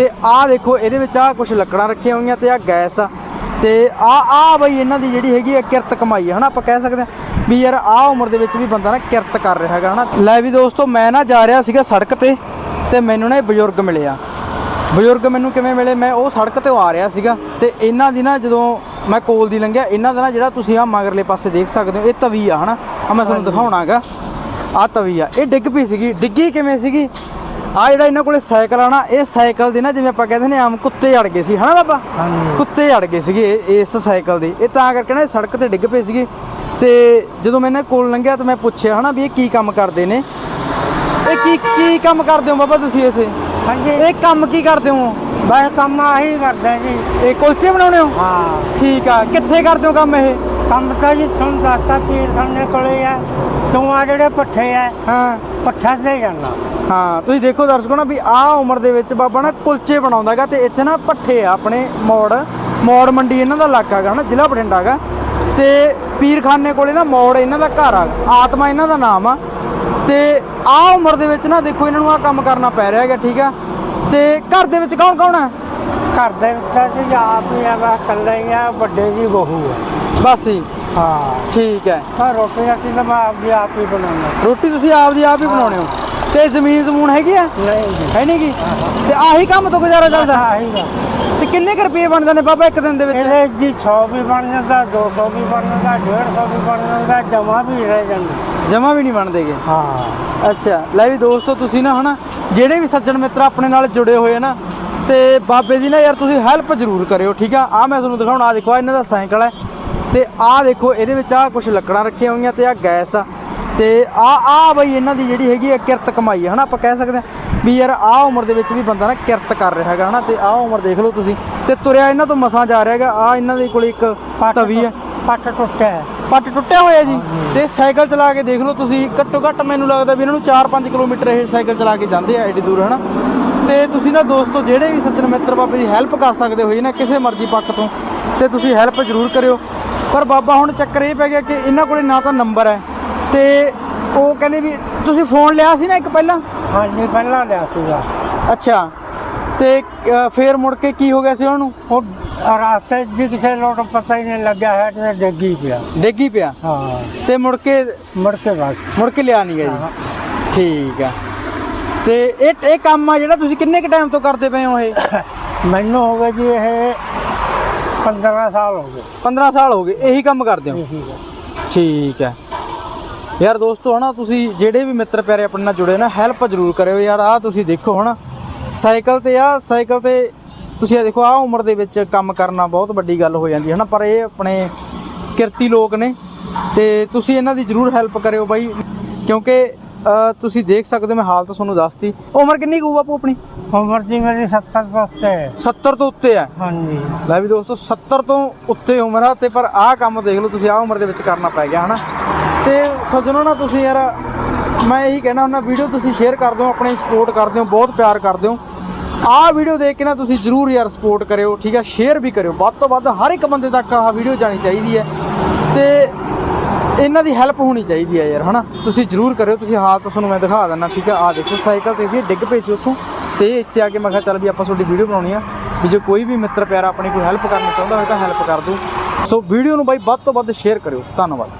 ਤੇ ਆਹ ਦੇਖੋ ਇਹਦੇ ਵਿੱਚ ਆਹ ਕੁਝ ਲੱਕੜਾਂ ਰੱਖੀਆਂ ਹੋਈਆਂ ਤੇ ਆਹ ਗੈਸ ਆ। ਤੇ ਆ ਆ ਬਈ ਇਹਨਾਂ ਦੀ ਜਿਹੜੀ ਹੈਗੀ ਆ ਕਿਰਤ ਕਮਾਈ ਹੈ ਹਨਾ? ਆਪਾਂ ਕਹਿ ਸਕਦੇ ਹਾਂ ਵੀ ਯਾਰ ਆ ਉਮਰ ਦੇ ਵਿੱਚ ਵੀ ਬੰਦਾ ਨਾ ਕਿਰਤ ਕਰ ਰਿਹਾ ਹੈਗਾ ਹਨਾ? ਲੈ ਵੀ ਦੋਸਤੋ ਮੈਂ ਨਾ ਜਾ ਰਿਹਾ ਸੀਗਾ ਸੜਕ ਤੇ ਤੇ ਮੈਨੂੰ ਨਾ ਇਹ ਬਜ਼ੁਰਗ ਮਿਲੇ ਆ ਬਜ਼ੁਰਗ ਮੈਨੂੰ ਕਿਵੇਂ ਮਿਲੇ? ਮੈਂ ਉਹ ਸੜਕ ਤੇ ਆ ਰਿਹਾ ਸੀਗਾ ਤੇ ਇਹਨਾਂ ਦੀ ਨਾ ਜਦੋਂ ਮੈਂ ਕੋਲ ਦੀ ਲੰਘਿਆ ਇਹਨਾਂ ਦਾ ਨਾ ਜਿਹੜਾ ਤੁਸੀਂ ਆ ਮਗਰਲੇ ਪਾਸੇ ਦੇਖ ਸਕਦੇ ਹੋ ਇਹ ਤਵੀ ਆ ਹਨਾ? ਆ ਮੈਂ ਤੁਹਾਨੂੰ ਦਿਖਾਉਣਾਗਾ। ਆ ਤਵੀ ਆ। ਇਹ ਡਿੱਗ ਪਈ ਸੀਗੀ। ਡਿੱਗੀ ਕਿਵੇਂ ਸੀਗੀ? ਆ ਜਿਹੜਾ ਇਹਨਾਂ ਕੋਲੇ ਸਾਈਕਲ ਆ ਨਾ ਇਹ ਸਾਈਕਲ ਦੇ ਨਾ ਜਿਵੇਂ ਆਪਾਂ ਕਹਿੰਦੇ ਨੇ ਆਮ ਕੁੱਤੇ ਅੜ ਗਏ ਸੀ ਹਨਾ ਬਾਬਾ। ਕੁੱਤੇ ਅੜ ਗਏ ਸੀਗੇ ਇਸ ਸਾਈਕਲ ਦੇ। ਇਹ ਤਾਂ ਕਰਕੇ ਨਾ ਸੜਕ ਤੇ ਡਿੱਗ ਪਏ ਸੀਗੇ। ਤੇ ਜਦੋਂ ਮੈਂ ਇਹਨਾਂ ਕੋਲ ਲੰਘਿਆ ਤਾਂ ਮੈਂ ਪੁੱਛਿਆ ਹਨਾ ਵੀ ਇਹ ਕੀ ਕੰਮ ਕਰਦੇ ਨੇ? ਇਹ ਕੀ ਕੀ ਕੰਮ ਕਰਦੇ ਹੋ ਬਾਬਾ ਤੁਸੀਂ ਇੱਥੇ? ਹਾਂਜੀ। ਇਹ ਕੰਮ ਕੀ ਕਰਦੇ ਹੋ? ਬਸ ਕੰਮ ਆਹੀ ਕਰਦਾ ਜੀ। ਇਹ ਕੁਲਚੇ ਬਣਾਉਣੇ ਹੋ? ਹਾਂ। ਠੀਕ ਆ ਕਿੱਥੇ ਕਰਦੇ ਹੋ ਕੰਮ ਇਹ? ਕੰਮ ਤਾਂ ਜੀ ਤੁਹਾਨੂੰ ਦੱਸਤਾ ਪੀਰ ਖਾਨੇ ਕੋਲੇ ਆ। ਤੂੰ ਆ ਜਿਹੜੇ ਪੱਠੇ ਆ ਹਾਂ। ਪੱਠਾ ਤੇ ਜਾਣਾ ਹਾਂ ਤੁਸੀਂ ਦੇਖੋ ਦਰਸ਼ਕੋ ਨਾ ਵੀ ਆਹ ਉਮਰ ਦੇ ਵਿੱਚ ਬਾਬਾ ਨਾ ਕੁਲਚੇ ਬਣਾਉਂਦਾਗਾ ਤੇ ਇੱਥੇ ਨਾ ਪੱਠੇ ਆ ਆਪਣੇ ਮੋੜ ਮੋੜ ਮੰਡੀ ਇਹਨਾਂ ਦਾ ਇਲਾਕਾ ਹੈਗਾ ਨਾ ਜ਼ਿਲ੍ਹਾ ਬਠਿੰਡਾ ਹੈਗਾ। ਤੇ ਪੀਰਖਾਨੇ ਕੋਲੇ ਨਾ ਮੋੜ ਇਹਨਾਂ ਦਾ ਘਰ ਆ ਆਤਮਾ ਇਹਨਾਂ ਦਾ ਨਾਮ ਆ। ਤੇ ਆਹ ਉਮਰ ਦੇ ਵਿੱਚ ਨਾ ਦੇਖੋ ਇਹਨਾਂ ਨੂੰ ਆਹ ਕੰਮ ਕਰਨਾ ਪੈ ਰਿਹਾ ਹੈਗਾ ਠੀਕ ਆ। ਤੇ ਘਰ ਦੇ ਵਿੱਚ ਕੌਣ ਕੌਣ ਆ? ਘਰ ਦੇ ਵਿੱਚ ਜੀ ਆਪ ਹੀ ਆ ਬਸ ਇਕੱਲੇ ਹੀ ਆ ਵੱਡੇ ਜੀ ਬਹੂ ਆ। ਬਸ ਹੀ ਹਾਂ। ਠੀਕ ਹੈ। ਰੋਟੀ ਰਾਟੀ ਤਾਂ ਮੈਂ ਆਪ ਦੀ ਆਪ ਹੀ ਬਣਾਉਣਾ ਰੋਟੀ ਤੁਸੀਂ ਆਪਦੀ ਆਪ ਹੀ ਬਣਾਉਣੇ ਹੋ। ਤੇ ਜ਼ਮੀਨ ਜ਼ਮੂਨ ਹੈਗੀ ਆ? ਨਹੀਂ ਜੀ। ਹੈ ਨਹੀਂ ਗੀ? ਤੇ ਆਹੀ ਕੰਮ ਤੋਂ ਗੁਜ਼ਾਰਾ ਚੱਲਦਾ? ਆਹੀ ਦਾ ਤੇ ਕਿੰਨੇ ਕੁ ਰੁਪਏ ਬਣ ਜਾਂਦੇ ਬਾਬਾ ਇੱਕ ਦਿਨ ਦੇ ਵਿੱਚ? ਇਹਦੇ ਜੀ 100 ਵੀ ਬਣ ਜਾਂਦਾ 200 ਵੀ ਬਣ ਜਾਂਦਾ 150 ਵੀ ਬਣ ਜਾਂਦਾ ਜਮਾ ਵੀ ਰਹਿ ਜਾਂਦਾ। ਜਮਾ ਵੀ ਨਹੀਂ ਬਣਦੇਗੇ। ਹਾਂ। ਅੱਛਾ ਲੈ ਵੀ ਦੋਸਤੋ ਤੁਸੀਂ ਨਾ ਹਨਾ ਜਿਹੜੇ ਵੀ ਸੱਜਣ ਮਿੱਤਰ ਆਪਣੇ ਨਾਲ ਜੁੜੇ ਹੋਏ ਆ ਨਾ ਤੇ ਬਾਬੇ ਦੀ ਨਾ ਯਾਰ ਤੁਸੀਂ ਹੈਲਪ ਜ਼ਰੂਰ ਕਰਿਓ ਠੀਕ ਆ? ਆ ਮੈਂ ਤੁਹਾਨੂੰ ਦਿਖਾਉਣਾ ਆ ਦੇਖੋ ਆਹ ਇਹਨਾਂ ਦਾ ਸਾਈਕਲ ਹੈ। ਤੇ ਆਹ ਦੇਖੋ ਇਹਦੇ ਵਿੱਚ ਆ ਕੁਝ ਲੱਕੜਾਂ ਰੱਖੀਆਂ ਹੋਈਆਂ ਤੇ ਆ ਗੈਸ ਆ। ਤੇ ਆ ਆ ਬਈ ਇਹਨਾਂ ਦੀ ਜਿਹੜੀ ਹੈਗੀ ਆ ਕਿਰਤ ਕਮਾਈ ਹੈ ਹਨਾ? ਆਪਾਂ ਕਹਿ ਸਕਦੇ ਹਾਂ ਵੀ ਯਾਰ ਆ ਉਮਰ ਦੇ ਵਿੱਚ ਵੀ ਬੰਦਾ ਨਾ ਕਿਰਤ ਕਰ ਰਿਹਾ ਹੈਗਾ ਹਨਾ? ਤੇ ਆ ਉਮਰ ਦੇਖ ਲਓ ਤੁਸੀਂ। ਤੇ ਤੁਰਿਆ ਇਹਨਾਂ ਤੋਂ ਮਸਾਂ ਜਾ ਰਿਹਾ ਹੈਗਾ ਆ ਇਹਨਾਂ ਦੇ ਕੋਲ ਇੱਕ ਪੱਟ ਤਵੀ ਹੈ ਪੱਟ ਟੁੱਟਿਆ ਹੈ। ਪੱਟ ਟੁੱਟਿਆ ਹੋਇਆ ਜੀ। ਤੇ ਸਾਈਕਲ ਚਲਾ ਕੇ ਦੇਖ ਲਓ ਤੁਸੀਂ ਘੱਟੋ ਘੱਟ ਮੈਨੂੰ ਲੱਗਦਾ ਵੀ ਇਹਨਾਂ ਨੂੰ 4-5 ਕਿਲੋਮੀਟਰ ਇਹ ਸਾਈਕਲ ਚਲਾ ਕੇ ਜਾਂਦੇ ਆ ਐਡੀ ਦੂਰ ਹਨਾ? ਤੇ ਤੁਸੀਂ ਨਾ ਦੋਸਤੋ ਜਿਹੜੇ ਵੀ ਸੱਜਣ ਮਿੱਤਰ ਬਾਬੇ ਦੀ ਹੈਲਪ ਕਰ ਸਕਦੇ ਹੋਏ ਨਾ ਕਿਸੇ ਮਰਜ਼ੀ ਪੱਖ ਤੋਂ ਤੇ ਤੁਸੀਂ ਹੈਲਪ ਜ਼ਰੂਰ ਕਰਿਓ। ਪਰ ਬਾਬਾ ਹੁਣ ਚੱਕਰ ਇਹ ਪੈ ਗਿਆ ਕਿ ਇਹਨਾਂ ਕੋਲੇ ਨਾ ਤਾਂ ਨੰਬਰ ਹੈ। ਤੇ ਉਹ ਕਹਿੰਦੇ ਵੀ ਤੁਸੀਂ ਫੋਨ ਲਿਆ ਸੀ ਨਾ ਇੱਕ ਪਹਿਲਾਂ? ਹਾਂਜੀ ਪਹਿਲਾਂ ਲਿਆ ਸੀਗਾ। ਅੱਛਾ। ਤੇ ਅ, ਫੇਰ ਮੁੜ ਕੇ ਕੀ ਹੋ ਗਿਆ ਸੀ ਉਹਨੂੰ? ਉਹ ਰਾਸਤੇ 'ਚ ਜੀ ਕਿਸੇ ਲੋਟ ਪਤਾ ਹੀ ਨਹੀਂ ਲੱਗਿਆ ਹੈ ਤੇ ਡਿੱਗੀ ਪਿਆ। ਡੇਗੀ ਪਿਆ? ਹਾਂ। ਤੇ ਮੁੜ ਕੇ ਮੁੜ ਕੇ ਬਸ। ਮੁੜ ਕੇ ਲਿਆ ਨਹੀਂ ਗਿਆ ਜੀ? ਠੀਕ ਆ। ਤੇ ਇਹ ਇਹ ਕੰਮ ਆ ਜਿਹੜਾ ਤੁਸੀਂ ਕਿੰਨੇ ਕ ਟਾਈਮ ਤੋਂ ਕਰਦੇ ਪਏ ਹੋ ਇਹ? ਮੈਨੂੰ ਹੋ ਗਏ ਜੀ ਇਹ 15 ਸਾਲ ਹੋ ਗਏ। 15 ਸਾਲ ਹੋ ਗਏ ਇਹੀ ਕੰਮ ਕਰਦੇ ਹੋ? ਇਹੀ ਹੈ ਠੀਕ ਹੈ ਯਾਰ ਦੋਸਤੋ ਹਨਾ ਤੁਸੀਂ ਜਿਹੜੇ ਵੀ ਮਿੱਤਰ ਪਿਆਰੇ ਆਪਣੇ ਨਾਲ ਜੁੜੇ ਨਾ ਹੈਲਪ ਜ਼ਰੂਰ ਕਰਿਓ ਯਾਰ। ਆ ਤੁਸੀਂ ਦੇਖੋ ਹਨਾ ਸਾਈਕਲ ਤੇ ਆ ਸਾਈਕਲ ਤੇ ਤੁਸੀਂ ਆ ਦੇਖੋ ਆ ਉਮਰ ਦੇ ਵਿੱਚ ਕੰਮ ਕਰਨਾ ਬਹੁਤ ਵੱਡੀ ਗੱਲ ਹੋ ਜਾਂਦੀ ਹੈ ਹਨਾ ਪਰ ਇਹ ਆਪਣੇ ਕਿਰਤੀ ਲੋਕ ਨੇ ਤੇ ਤੁਸੀਂ ਇਹਨਾਂ ਦੀ ਜ਼ਰੂਰ ਹੈਲਪ ਕਰਿਓ ਬਾਈ ਕਿਉਂਕਿ ਤੁਸੀਂ ਦੇਖ ਸਕਦੇ ਹੋ ਮੈਂ ਹਾਲਤ ਤੁਹਾਨੂੰ ਦੱਸਤੀ। ਉਮਰ ਕਿੰਨੀ ਕੁ ਹੋਊ ਬਾਪੂ ਆਪਣੀ? ਉਮਰ ਜੀ ਮੇਰੀ 70 ਤੋਂ ਉੱਤੇ ਹੈ। 70 ਤੋਂ ਉੱਤੇ ਆ ਹਾਂਜੀ। ਲੈ ਵੀ ਦੋਸਤੋ 70 ਤੋਂ ਉੱਤੇ ਉਮਰ ਆ ਤੇ ਪਰ ਆਹ ਕੰਮ ਦੇਖ ਲਓ ਤੁਸੀਂ ਆਹ ਉਮਰ ਦੇ ਵਿੱਚ ਕਰਨਾ ਪੈ ਗਿਆ ਹਨਾ। ਤੇ ਸੱਜਣੋ ਨਾ ਤੁਸੀਂ ਯਾਰ, ਮੈਂ ਇਹੀ ਕਹਿਣਾ ਹੁੰਦਾ, ਵੀਡੀਓ ਤੁਸੀਂ ਸ਼ੇਅਰ ਕਰ ਦਿਓ, ਆਪਣੀ ਸਪੋਰਟ ਕਰਦੇ ਹੋ ਬਹੁਤ ਪਿਆਰ ਕਰਦੇ ਹੋ ਆਹ ਵੀਡੀਓ ਦੇਖ ਕੇ ਨਾ ਤੁਸੀਂ ਜਰੂਰ ਯਾਰ ਸਪੋਰਟ ਕਰਿਓ, ਠੀਕ ਆ? ਸ਼ੇਅਰ ਵੀ ਕਰਿਓ। ਵੱਧ ਤੋਂ ਵੱਧ ਹਰ ਇੱਕ ਬੰਦੇ ਤੱਕ ਆਹ ਵੀਡੀਓ ਜਾਣੀ ਚਾਹੀਦੀ ਹੈ। ਤੇ ਇਹਨਾਂ ਦੀ ਹੈਲਪ ਹੋਣੀ ਚਾਹੀਦੀ ਹੈ ਯਾਰ, ਹਨਾ? ਤੁਸੀਂ ਜਰੂਰ ਕਰਿਓ। ਤੁਸੀਂ ਹਾਲਤ ਤੁਹਾਨੂੰ ਮੈਂ ਦਿਖਾ ਦਿੰਦਾ, ਠੀਕ ਹੈ ਆਹ ਦੇਖੋ, ਸਾਈਕਲ ਤੇ ਸੀ, ਡਿੱਗ ਪਈ ਸੀ ਉੱਥੋਂ। ਤੇ ਇੱਥੇ ਆ ਕੇ ਮੈਂ ਕਿਹਾ, ਚੱਲ ਵੀ ਆਪਾਂ ਤੁਹਾਡੀ ਵੀਡੀਓ ਬਣਾਉਣੀ ਆ, ਵੀ ਜੇ ਕੋਈ ਵੀ ਮਿੱਤਰ ਪਿਆਰਾ ਆਪਣੀ ਕੋਈ ਹੈਲਪ ਕਰਨੀ ਚਾਹੁੰਦਾ ਹੋਵੇ ਤਾਂ ਹੈਲਪ ਕਰ ਦਿਓ ਸੋ ਵੀਡੀਓ ਨੂੰ ਬਾਈ ਵੱਧ ਤੋਂ ਵੱਧ ਸ਼ੇਅਰ ਕਰਿਓ। ਧੰਨਵਾਦ।